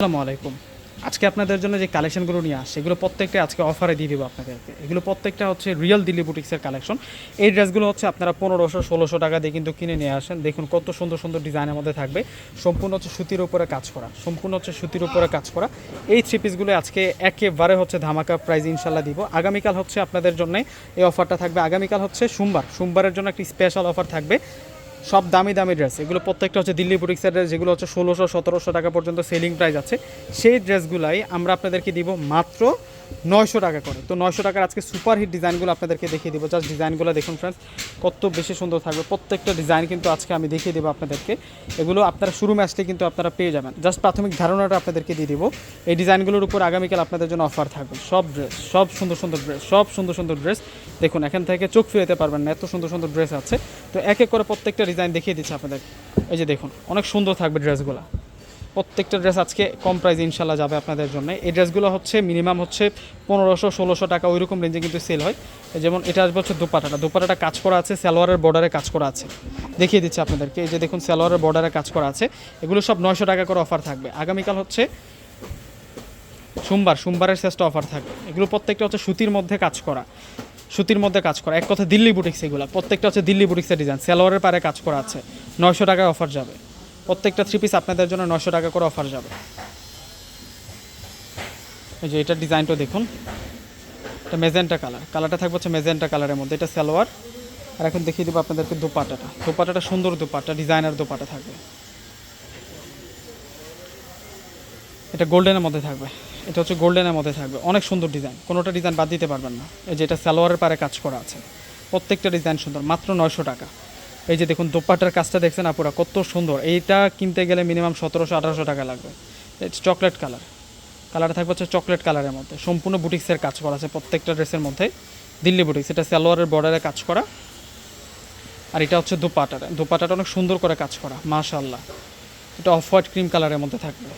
আসসালামু আলাইকুম। আজকে আপনাদের জন্য যে কালেকশনগুলো নিয়ে আসছে, এগুলো প্রত্যেকটা আজকে অফারে দিয়ে দেবো আপনাদেরকে। এগুলো প্রত্যেকটা হচ্ছে রিয়েল দিল্লি বুটিক্সের কালেকশন এই ড্রেসগুলো হচ্ছে আপনারা পনেরোশো, ষোলোশো টাকা দিয়ে কিন্তু কিনে নিয়ে আসেন। দেখুন কত সুন্দর সুন্দর ডিজাইনের মধ্যে থাকবে। সম্পূর্ণ হচ্ছে সুতির উপরে কাজ করা। সম্পূর্ণ হচ্ছে সুতির উপরে কাজ করা। এই থ্রি পিসগুলো আজকে একেবারে হচ্ছে ধামাকা প্রাইজ ইনশাল্লাহ দিব। আগামীকাল হচ্ছে আপনাদের জন্য এই অফারটা থাকবে। আগামীকাল হচ্ছে সোমবার। সোমবারের জন্য একটি স্পেশাল অফার থাকবে। সব দামি দামি ড্রেস এগুলো প্রত্যেকটা হচ্ছে দিল্লি বুটিক্সের ড্রেস যেগুলো হচ্ছে ষোলোশো, সতেরোশো টাকা পর্যন্ত সেলিং প্রাইস আছে। সেই ড্রেসগুলাই আমরা আপনাদেরকে দিব মাত্র নয়শো টাকা করে। তো নয়শো টাকার আজকে সুপার হিট ডিজাইনগুলো আপনাদেরকে দেখিয়ে দিব। জাস্ট ডিজাইনগুলো দেখুন ফ্রেন্ডস কত বেশি সুন্দর থাকবে। প্রত্যেকটা ডিজাইন কিন্তু আজকে আমি দেখিয়ে দেবো আপনাদেরকে। এগুলো আপনারা শুরু আসলে কিন্তু আপনারা পেয়ে যাবেন। জাস্ট প্রাথমিক ধারণাটা আপনাদেরকে দিয়ে দিব। এই ডিজাইনগুলোর উপর আগামীকাল আপনাদের জন্য অফার থাকবে। সব ড্রেস সব সুন্দর সুন্দর ড্রেস সব সুন্দর সুন্দর ড্রেস দেখুন, এখান থেকে চোখ ফিরাতে পারবেন না, এত সুন্দর সুন্দর ড্রেস আছে। তো এক এক করে প্রত্যেকটা ডিজাইন দেখিয়ে দিচ্ছে আপনাদের। এই যে দেখুন, অনেক সুন্দর থাকবে ড্রেসগুলো প্রত্যেকটা ড্রেস আজকে কম প্রাইসে ইনশাল্লাহ যাবে আপনাদের জন্য। এই ড্রেসগুলো হচ্ছে মিনিমাম হচ্ছে পনেরোশো, ষোলোশো টাকা ওই রকম রেঞ্জে কিন্তু সেল হয়। যেমন এটা আসবে হচ্ছে দুপাটাটা। দুপাটাটা কাজ করা আছে, সালোয়ারের বর্ডারে কাজ করা আছে। দেখিয়ে দিচ্ছি আপনাদেরকে, এই যে দেখুন সালোয়ারের বর্ডারে কাজ করা আছে। এগুলো সব নয়শো টাকা করে অফার থাকবে। আগামীকাল হচ্ছে সোমবার, সোমবারের শেষটা অফার থাকবে। এগুলো প্রত্যেকটা হচ্ছে সুতির মধ্যে কাজ করা। সুতির মধ্যে কাজ করা। এক কথা দিল্লি বুটিক্স এগুলো। প্রত্যেকটা হচ্ছে দিল্লি বুটিক্সের ডিজাইন সালোয়ারের পারে কাজ করা আছে। নয়শো টাকায় অফার যাবে। প্রত্যেকটা থ্রি পিস আপনাদের জন্য নয়শো টাকা করে অফার যাবে। এই যে এটার ডিজাইনটা দেখুন। এটা মেজেন্টা কালার কালারটা থাকবে হচ্ছে মেজেন্টা কালারের মধ্যে। এটা সালোয়ার। আর এখন দেখিয়ে দেবো আপনাদেরকে দোপাটাটা। দোপাটাটা সুন্দর দোপাটা, ডিজাইনার দোপাটা থাকবে। এটা গোল্ডেনের মধ্যে থাকবে। এটা হচ্ছে গোল্ডেনের মধ্যে থাকবে। অনেক সুন্দর ডিজাইন। কোনোটা ডিজাইন বাদ দিতে পারবেন না। এই যে এটা সালোয়ারের পারে কাজ করা আছে। প্রত্যেকটা ডিজাইন সুন্দর। মাত্র নয়শো টাকা। এই যে দেখুন দোপাটার কাজটা দেখছেন আপুরা, কত সুন্দর। এইটা কিনতে গেলে মিনিমাম সতেরোশো, আঠারোশো টাকা লাগবে। চকলেট কালার কালারটা থাকবে হচ্ছে চকলেট কালারের মধ্যে। সম্পূর্ণ বুটিক্সের কাজ করা আছে প্রত্যেকটা ড্রেসের মধ্যে। দিল্লি বুটিক্স, এটা সালোয়ারের বর্ডারে কাজ করা। আর এটা হচ্ছে দোপাটার দোপাটাটা অনেক সুন্দর করে কাজ করা মাশাল্লাহ এটা অফ হোয়াইট ক্রিম কালারের মধ্যে থাকবে।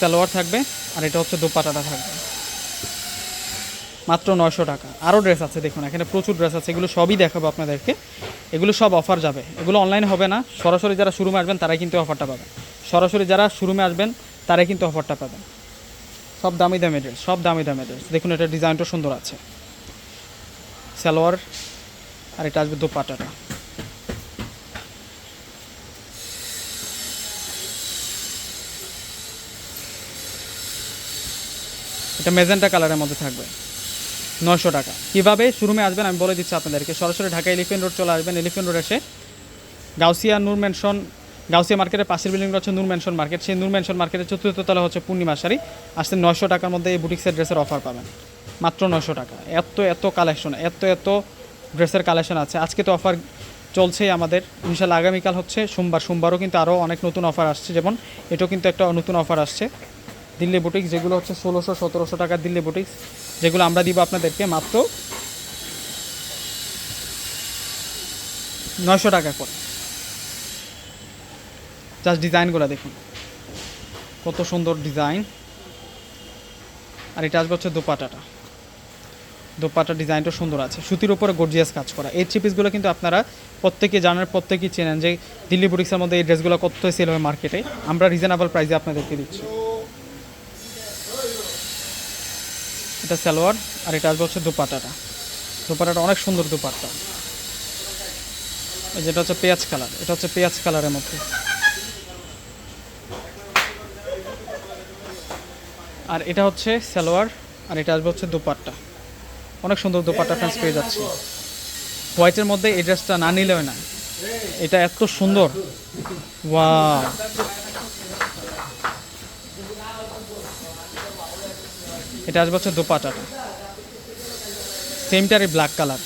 সালোয়ার থাকবে আর এটা হচ্ছে দোপাটাটা থাকবে। মাত্র নয়শো টাকা। আরও ড্রেস আছে, দেখুন, এখানে প্রচুর ড্রেস আছে, এগুলো সবই দেখাবো আপনাদেরকে। এগুলো সব অফার যাবে। এগুলো অনলাইনে হবে না, সরাসরি যারা শুরুমে আসবেন, তারাই কিন্তু অফারটা পাবেন। সরাসরি যারা শুরুমে আসবেন, তারাই কিন্তু অফারটা পাবেন। সব দামি দামি ড্রেস সব দামি দামি ড্রেস দেখুন এটা ডিজাইনটা সুন্দর আছে। সালোয়ার, আর এটা আসবে দোপাটাটা এটা মেজেন্টা কালারের মধ্যে থাকবে। নয়শো টাকা। কীভাবে? শোরুমে আসবেন, আমি বলে দিচ্ছি আপনাদেরকে। সরাসরি ঢাকা এলিফেন্ট রোড চলে আসবেন। এলিফেন্ট রোড এসে গাউসিয়া নূর মেনশন গাউসিয়া মার্কেটের পাশের বিল্ডিং হচ্ছে নূর মেনশন মার্কেট। সেই নূর মেনশন মার্কেটের চতুর্থ তলা হচ্ছে পূর্ণিমা শাড়ি। আসতে নয়শো টাকার মধ্যে এই বুটিক্সের ড্রেসের অফার পাবেন। মাত্র নয়শো টাকা। এত এত কালেকশন এত এত ড্রেসের কালেকশন আছে। আজকে তো অফার চলছেই আমাদের। ইনশাল্লাহ আগামীকাল হচ্ছে সোমবার। সোমবারও কিন্তু আরও অনেক নতুন অফার আসছে। যেমন এটাও কিন্তু একটা নতুন অফার আসছে। দিল্লি বুটিক্স যেগুলো হচ্ছে ষোলোশো, সতেরোশো টাকার দিল্লি বুটিক্স যেগুলো আমরা দিব আপনাদেরকে মাত্র নয়শো টাকা করে। জাস্ট ডিজাইনগুলো দেখুন। কত সুন্দর ডিজাইন আর এটা আসবে হচ্ছে দোপাটাটা। দোপাটার ডিজাইনটা সুন্দর আছে। সুতির উপরে গর্জিয়াস কাজ করা। এই থ্রি পিসগুলো কিন্তু আপনারা প্রত্যেকে জানার প্রত্যেকেই চেনেন যে দিল্লি বুটিক্সের মধ্যে এই ড্রেসগুলো কত সেল হয় মার্কেটে আমরা রিজনেবল প্রাইসে আপনাদেরকে দিচ্ছি। এটা সালোয়ার আর এটা আসবে হচ্ছে দুপাটাটা। দুপাটাটা অনেক সুন্দর দুপাট্টা। যেটা হচ্ছে পেঁয়াজ কালার, এটা হচ্ছে পেঁয়াজ কালারের মধ্যে। আর এটা হচ্ছে সালোয়ার আর এটা আসবে হচ্ছে দুপাট্টা। অনেক সুন্দর দুপাট্টা ফ্রেন্স পেয়ে যাচ্ছে। হোয়াইটের মধ্যে এই ড্রেসটা না নিলেও না। এটা এত সুন্দর। ওয়া এটা আসবে হচ্ছে দোপাটাটা সেমটারই ব্ল্যাক কালার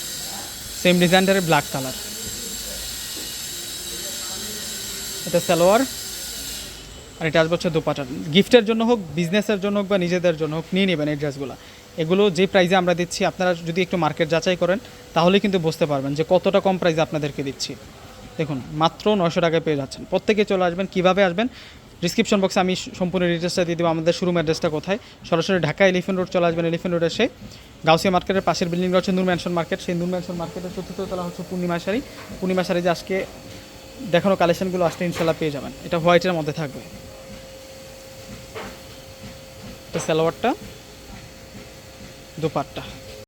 সেম ডিজাইনটারই ব্ল্যাক কালার এটা সালোয়ার, আর এটা আসবে হচ্ছে দোপাটা গিফটের জন্য হোক বিজনেসের জন্য হোক বা নিজেদের জন্য হোক, নিয়ে নেবেন এই ড্রেসগুলো এগুলো যে প্রাইজে আমরা দিচ্ছি, আপনারা যদি একটু মার্কেট যাচাই করেন, তাহলে কিন্তু বুঝতে পারবেন যে কতটা কম প্রাইজে আপনাদেরকে দিচ্ছি। দেখুন, মাত্র নয়শো টাকায় পেয়ে যাচ্ছেন। প্রত্যেকে চলে আসবেন, কীভাবে আসবেন? ডিসক্রিপশন বক্সে আমি সম্পূর্ণ ডিটেলসটা দিয়ে দেবো, আমাদের শোরুম অ্যাড্রেসটা কোথায়? সরাসরি ঢাকা এলিফেন্ট রোড চলে আসবেন এলিফেন্ট রোড এসে গাউসিয়া মার্কেটের পাশের বিল্ডিং হচ্ছে নূর ম্যানশন মার্কেট সেই নূর ম্যানশন মার্কেটের চতুর্থ তলা হচ্ছে পূর্ণিমা শাড়ি পূর্ণিমা শাড়ি যে আজকে দেখানো কালেকশনগুলো আসলে ইনশাল্লাহ পেয়ে যাবেন। এটা হোয়াইটের মধ্যে থাকবে। এটা সালোয়ারটা, দুপাট্টা।